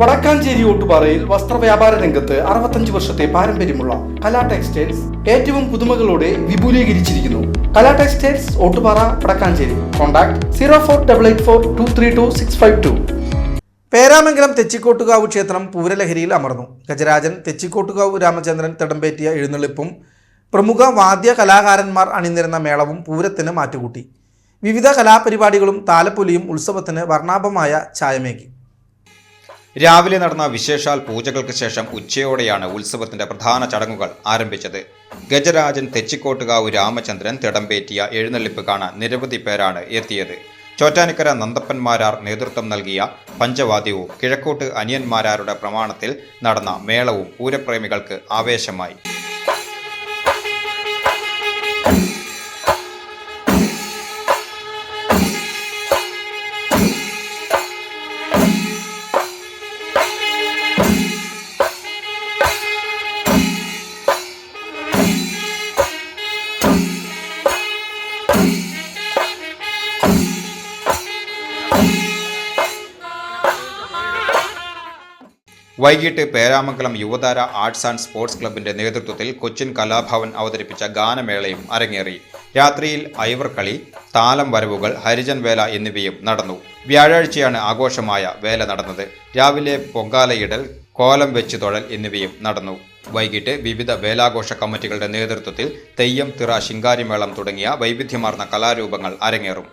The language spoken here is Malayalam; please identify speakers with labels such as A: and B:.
A: വടക്കാഞ്ചേരി ഓട്ടുപാറയിൽ വസ്ത്രവ്യാപാര രംഗത്ത് അറുപത്തഞ്ച് വർഷത്തെ പാരമ്പര്യമുള്ള കലാ ടെക്സ്റ്റൈൽസ് ഏറ്റവും പുതുമകളോടെ വിപുലീകരിച്ചിരിക്കുന്നു. Kala textiles Ottupara Vadakkanchery. Contact zero four double eight four two three two six five two. Peramangalam Thechikottukavu ക്ഷേത്രം പൂരലഹരിയിൽ അമർന്നു. ഗജരാജൻ തെച്ചിക്കോട്ടുകാവ് രാമചന്ദ്രൻ തിടമ്പേറ്റിയ എഴുന്നള്ളിപ്പും പ്രമുഖ വാദ്യ കലാകാരന്മാർ അണിനിരുന്ന മേളവും പൂരത്തിന് മാറ്റുകൂട്ടി. വിവിധ കലാപരിപാടികളും താലപ്പൊലിയും ഉത്സവത്തിന് വർണാഭമായ ഛായമേകി.
B: രാവിലെ നടന്ന വിശേഷാൽ പൂജകൾക്ക് ശേഷം ഉച്ചയോടെയാണ് ഉത്സവത്തിന്റെ പ്രധാന ചടങ്ങുകൾ ആരംഭിച്ചത്. ഗജരാജൻ തെച്ചിക്കോട്ടുകാവ് രാമചന്ദ്രൻ തിടമ്പേറ്റിയ എഴുന്നള്ളിപ്പ് കാണാൻ നിരവധി പേരാണ് എത്തിയത്. ചോറ്റാനിക്കര നന്ദപ്പന്മാരാർ നേതൃത്വം നൽകിയ പഞ്ചവാദ്യവും കിഴക്കോട്ട് അനിയന്മാരാരുടെ പ്രമാണത്തിൽ നടന്ന മേളവും പൂരപ്രേമികൾക്ക് ആവേശമായി. വൈകിട്ട് Peramangalam Yuvathara arts and sports ക്ലബിന്റെ നേതൃത്വത്തിൽ കൊച്ചിൻ കലാഭവൻ അവതരിപ്പിച്ച ഗാനമേളയും അരങ്ങേറി. രാത്രിയിൽ ഐവർകളി താലം വരവുകൾ ഹരിജൻ വേല എന്നിവയും നടന്നു. വ്യാഴാഴ്ചയാണ് ആഘോഷമായ വേല നടന്നത്. രാവിലെ പൊങ്കാലയിടൽ കോലം വെച്ച് തൊഴൽ എന്നിവയും നടന്നു. വൈകിട്ട് വിവിധ വേലാഘോഷ കമ്മിറ്റികളുടെ നേതൃത്വത്തിൽ തെയ്യം തിറ ശിങ്കാരിമേളം തുടങ്ങിയ വൈവിധ്യമാർന്ന കലാരൂപങ്ങൾ അരങ്ങേറും.